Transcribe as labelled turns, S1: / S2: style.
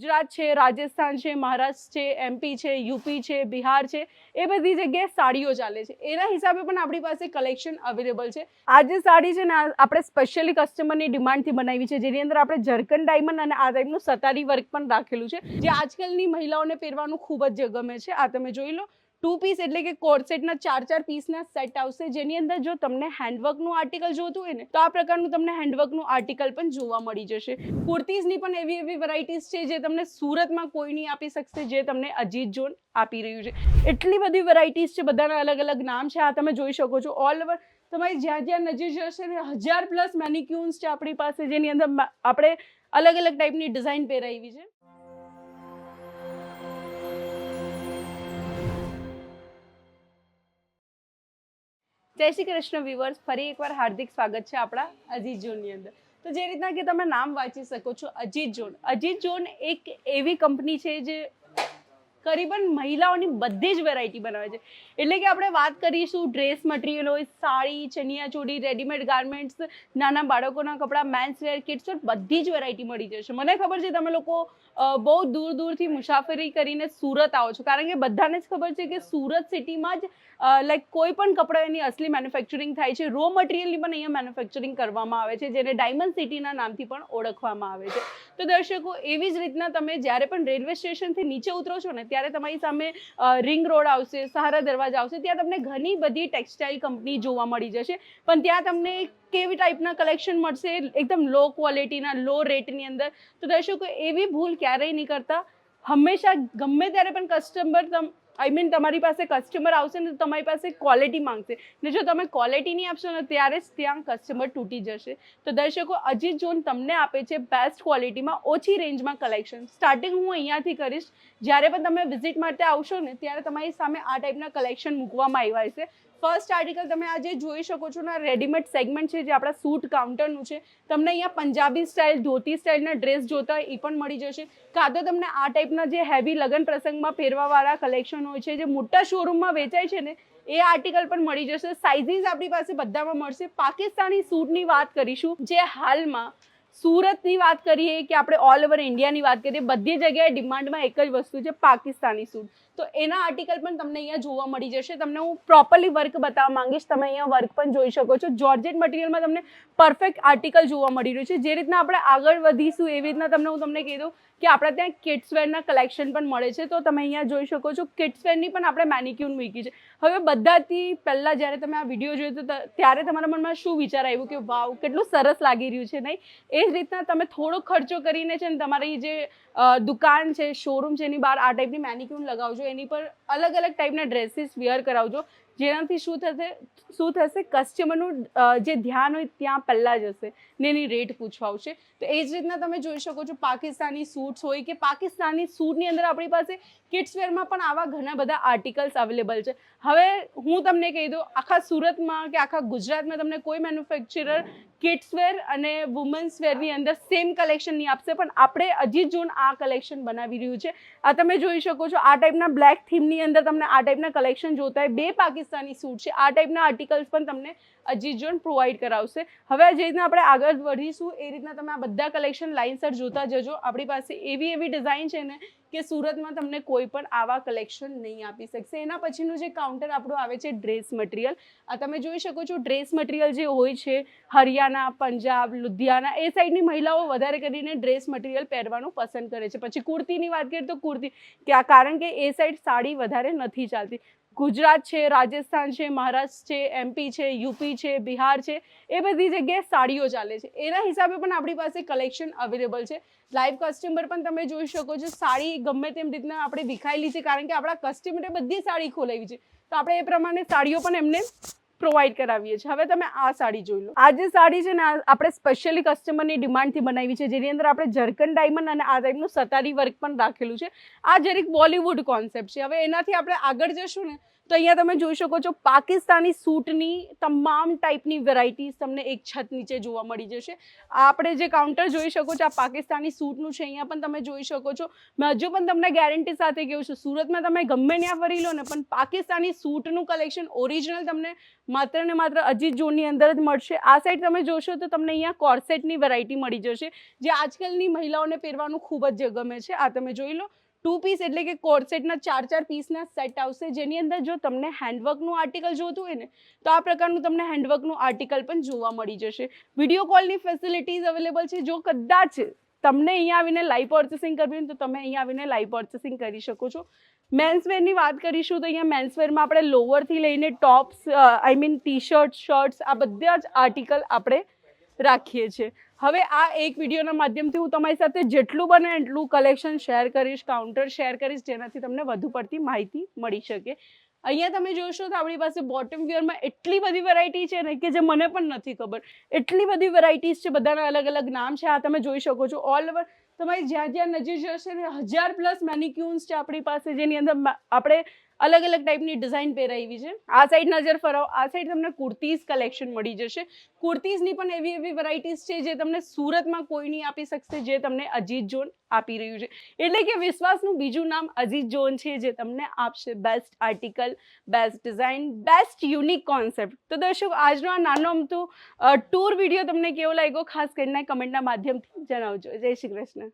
S1: ગુજરાત છે, રાજસ્થાન છે, મહારાષ્ટ્ર છે એમપી છે યુપી છે, બિહાર છે, એ બધી જગ્યાએ સાડીઓ ચાલે છે. એના હિસાબે પણ આપણી પાસે કલેક્શન અવેલેબલ છે. આ જે સાડી છે ને આપણે સ્પેશિયલી કસ્ટમરની ડિમાન્ડથી બનાવી છે, જેની અંદર આપણે જર્કન ડાયમંડ અને આ ટાઈપનું સતારી વર્ક પણ રાખેલું છે. જે આજકાલની મહિલાઓને પહેરવાનું ખૂબ જ ગમે છે. આ તમે જોઈ લો ટુ પીસ એટલે કે કોર્સેટના ચાર ચાર પીસના સેટ આવશે. જેની અંદર જો તમને હેન્ડવર્કનું આર્ટિકલ જોતું હોય ને, તો આ પ્રકારનું તમને હેન્ડવર્કનું આર્ટિકલ પણ જોવા મળી જશે. કુર્તીઝની પણ એવી એવી વેરાયટીઝ છે જે તમને સુરતમાં કોઈ નહીં આપી શકશે, જે તમને અજીત જોન આપી રહ્યું છે. એટલી બધી વેરાયટીઝ છે, બધાના અલગ અલગ નામ છે. આ તમે જોઈ શકો છો. ઓલ ઓવર તમારી જ્યાં જ્યાં નજીક જશે ને, હજાર પ્લસ મેનિક્યુન્સ છે આપણી પાસે, જેની અંદર આપણે અલગ અલગ ટાઈપની ડિઝાઇન પહેરાવી છે. જય શ્રી કૃષ્ણ વિવર્સ ફરી એકવાર હાર્દિક સ્વાગત છે આપણા અજીત ઝોનની અંદર. તો જે રીતના કે તમે નામ વાંચી શકો છો અજીત ઝોન. અજીત ઝોન એક એવી કંપની છે જે કરીબન મહિલાઓની બધી જ વેરાયટી બનાવે છે. એટલે કે આપણે વાત કરીશું ડ્રેસ મટીરિયલ હોય, સાડી ચણિયા ચોડી રેડીમેડ ગાર્મેન્ટ્સ નાના બાળકોના કપડાં મેન્સ વેર કિડ્સ બધી જ વેરાયટી મળી જશે. મને ખબર છે તમે લોકો બહુ દૂર દૂરથી મુસાફરી કરીને સુરત આવો છો. કારણ કે બધાને જ ખબર છે કે સુરત સિટીમાં જ લાઈક કોઈ પણ કપડાની અસલી મેન્યુફેક્ચરિંગ થાય છે. રો મટીરિયલની પણ અહીંયા મેન્યુફેક્ચરિંગ કરવામાં આવે છે, જેને ડાયમંડ સિટીના નામથી પણ ઓળખવામાં આવે છે. તો દર્શકો, એવી જ રીતના તમે જ્યારે પણ રેલવે સ્ટેશનથી નીચે ઉતરો છો ને ત્યારે તમારી સામે રિંગ રોડ આવશે, સહારા દરવાજા આવશે, ત્યાં તમને ઘણી બધી ટેક્સટાઇલ કંપની જોવા મળી જશે. પણ ત્યાં તમને કેવી ટાઈપના કલેક્શન મળશે? એકદમ લો ક્વોલિટીના લો રેટની અંદર. તો દર્શકો, એવી ભૂલ ક્યારેય નહીં કરતા. હંમેશા ગમે ત્યારે પણ કસ્ટમર તમ આઈ મીન તમારી પાસે કસ્ટમર આવશે ને તો તમારી પાસે ક્વોલિટી માંગશે. ને જો તમે ક્વોલિટી નહીં આપશો ને ત્યારે જ ત્યાં કસ્ટમર તૂટી જશે. તો દર્શકો, અજીત જોન તમને આપે છે બેસ્ટ ક્વોલિટીમાં ઓછી રેન્જમાં કલેક્શન સ્ટાર્ટિંગ હું અહીંયાથી કરીશ. જ્યારે પણ તમે વિઝિટ માટે આવશો ને ત્યારે તમારી સામે આ ટાઈપના કલેક્શન મૂકવામાં આવ્યા છે ફર્સ્ટ આર્ટિકલ તમે આજે જોઈ શકો છો ને રેડીમેડ સેગમેન્ટ છે જે આપણા સૂટ કાઉન્ટરનું છે. તમને અહીંયા પંજાબી સ્ટાઇલ ધોતી સ્ટાઇલના ડ્રેસ જોતા એ પણ મળી જશે. કાં તો તમને આ ટાઈપના જે હેવી લગ્ન પ્રસંગમાં પહેરવાવાળા કલેક્શન હોય છે, જે મોટા શોરૂમમાં વેચાય છે ને, એ આર્ટિકલ પણ મળી જશે. સાઇઝીસ આપણી પાસે બધામાં મળશે. પાકિસ્તાની સૂટની વાત કરીશું, જે હાલમાં સુરતની વાત કરીએ કે આપણે ઓલ ઓવર ઇન્ડિયાની વાત કરીએ, બધી જગ્યાએ ડિમાન્ડમાં એક જ વસ્તુ છે પાકિસ્તાની સૂટ તો એના આર્ટિકલ પણ તમને અહીંયા જોવા મળી જશે. તમને હું પ્રોપરલી વર્ક બતાવવા માંગીશ. તમે અહીંયા વર્ક પણ જોઈ શકો છો. જોર્જેટ મટીરિયલમાં તમને પરફેક્ટ આર્ટિકલ જોવા મળી રહ્યું છે. જે રીતના આપણે આગળ વધીશું એવી રીતના તમને હું તમને કહી દઉં કે આપણે ત્યાં કિડ્સવેરના કલેક્શન પણ મળે છે. તો તમે અહીંયા જોઈ શકો છો કિડ્સવેરની પણ આપણે મેનિક્યુન મૂકી છે. હવે બધાથી પહેલાં જ્યારે તમે આ વીડિયો જોયો તો, ત્યારે તમારા મનમાં શું વિચાર આવ્યું કે વાવ, કેટલું સરસ લાગી રહ્યું છે, નહીં? એ જ રીતના તમે થોડો ખર્ચો કરીને છે ને તમારી જે દુકાન છે શોરૂમ છે, એની બહાર આ ટાઈપની મેનિક્યુન લગાવજો. એની પર અલગ અલગ ટાઈપના ડ્રેસીસ વેર કરાવજો. જેનાથી શું થશે શું થશે કસ્ટમરનું જે ધ્યાન હોય ત્યાં પહેલાં જ હશે ને એની રેટ પૂછવા આવશે. તો એ જ રીતના તમે જોઈ શકો છો પાકિસ્તાની સૂટ્સ હોય કે પાકિસ્તાની સૂટની અંદર આપણી પાસે કિડ્સવેરમાં પણ આવા ઘણા બધા આર્ટિકલ્સ અવેલેબલ છે. હવે હું તમને કહી દઉં, આખા સુરતમાં કે આખા ગુજરાતમાં તમને કોઈ મેન્યુફેક્ચરર કિડ્સ વેર અને વુમન્સ વેરની અંદર સેમ કલેક્શન નહીં આપશે, પણ આપણે હજી જોન આ કલેક્શન બનાવી રહ્યું છે. આ તમે જોઈ શકો છો, આ ટાઈપના બ્લેક થીમની અંદર તમને આ ટાઈપના કલેક્શન જોતા હોય. બે પાકિસ્તાની સૂટ છે, આ ટાઈપના આર્ટિકલ્સ પણ તમને હજી જૂન પ્રોવાઈડ કરાવશે. હવે જે રીતના આપણે આગળ વધીશું, એ રીતના તમે આ બધા કલેક્શન લાઇનસર જોતા જજો. આપણી પાસે એવી એવી ડિઝાઇન છે ને કે સુરતમાં તમને કોઈ પણ આવા કલેક્શન નહીં આપી શકશે. એના પછીનું જે કાઉન્ટર આપણું આવે છે ડ્રેસ મટીરિયલ આ તમે જોઈ શકો છો ડ્રેસ મટીરિયલ જે હોય છે, હરિયાણા, પંજાબ, લુધિયાના, એ સાઈડની મહિલાઓ વધારે કરીને ડ્રેસ મટીરિયલ પહેરવાનું પસંદ કરે છે. પછી કુર્તીની વાત કરીએ તો કુર્તી કારણ કે એ સાઈડ સાડી વધારે નથી ચાલતી. ગુજરાત છે, રાજસ્થાન છે, મહારાષ્ટ્ર છે એમપી છે યુપી છે, બિહાર છે, એ બધી જગ્યાએ સાડીઓ ચાલે છે. એના હિસાબે પણ આપણી પાસે કલેક્શન અવેલેબલ છે. લાઈવ કસ્ટમર પણ તમે જોઈ શકો છો, સાડી ગમે તેમ રીતના આપણે વિખાયેલી છે, કારણ કે આપણા કસ્ટમરે બધી સાડી ખોલાવી છે. તો આપણે એ પ્રમાણે સાડીઓ પણ એમને પ્રોવાઈડ કરાવીએ છીએ. હવે તમે આ સાડી જોઈ લો. આ જે સાડી છે ને આપણે સ્પેશિયલી કસ્ટમરની ડિમાન્ડથી બનાવી છે. જેની અંદર આપણે જરકન ડાયમંડ અને આ ટાઈપનું સતારી વર્ક પણ રાખેલું છે. આ જરીક બોલિવૂડ કોન્સેપ્ટ છે. હવે એનાથી આપણે આગળ જશું ને તો અહીંયા તમે જોઈ શકો છો પાકિસ્તાની સૂટની તમામ ટાઈપની વેરાયટીઝ તમને એક છત નીચે જોવા મળી જશે. આપણે જે કાઉન્ટર જોઈ શકો છો, આ પાકિસ્તાની સૂટનું છે, અહીંયા પણ તમે જોઈ શકો છો. મેં હજુ પણ તમને ગેરંટી સાથે કહું છું, સુરતમાં તમે ગમે ત્યાં ફરી લો ને, પણ પાકિસ્તાની સૂટનું કલેક્શન ઓરિજિનલ તમને માત્ર ને માત્ર અજીત જોનની અંદર જ મળશે. આ સાઈડ તમે જોશો તો તમને અહીંયા કોર્સેટની વેરાયટી મળી જશે. જે આજકાલની મહિલાઓને પહેરવાનું ખૂબ જ ગમે છે. આ તમે જોઈ લો ટુ પીસ એટલે કે કોર્સેટના ચાર ચાર પીસના સેટ આવશે. જેની અંદર જો તમને હેન્ડવર્કનું આર્ટિકલ જોતું હોય ને, તો આ પ્રકારનું તમને હેન્ડવર્કનું આર્ટિકલ પણ જોવા મળી જશે. વીડિયો કોલની ફેસિલિટીઝ અવેલેબલ છે. જો કદાચ તમને અહીંયા આવીને લાઈવ પર્ચેસિંગ કરવી હોય તો તમે અહીંયા આવીને લાઈવ પર્ચેસિંગ કરી શકો છો. મેન્સવેરની વાત કરીશું તો અહીંયા મેન્સવેરમાં આપણે લોવરથી લઈને tops I mean T shirt shirts આ બધા જ આર્ટિકલ આપણે રાખીએ છીએ. હવે આ એક વિડીયોના માધ્યમથી હું તમારી સાથે જેટલું બને એટલું કલેક્શન શેર કરીશ કાઉન્ટર શેર કરીશ, જેનાથી તમને વધુ પડતી માહિતી મળી શકે. અહીંયા તમે જોશો તો આપણી પાસે બોટમ વિયરમાં એટલી બધી વેરાયટી છે ને કે જે મને પણ નથી ખબર. એટલી બધી વેરાયટીઝ છે, બધાના અલગ અલગ નામ છે. આ તમે જોઈ શકો છો. ઓલ ઓવર તમારી જ્યાં જ્યાં નજીક જશે ને હજાર પ્લસ મેનિક્યુન્સ છે આપણી પાસે, જેની અંદર આપણે અલગ અલગ ટાઈપની ડિઝાઇન પહેરાવી છે. આ સાઈડ નજર ફરાવો. આ સાઈડ તમને કુર્તીઝ કલેક્શન મળી જશે. કુર્તીઝની પણ એવી એવી વેરાયટીઝ છે જે તમને સુરતમાં કોઈ નહીં આપી શકશે, જે તમને અજીત જોન આપી રહ્યું છે. એટલે કે વિશ્વાસનું બીજું નામ અજીત જોન છે જે તમને આપશે. Best article best design best unique concept તો દર્શક, આજનો આ નાનો અમથું ટૂર વીડિયો તમને કેવો લાગ્યો? ખાસ કરીને કમેન્ટના માધ્યમથી જણાવજો. જય શ્રી કૃષ્ણ.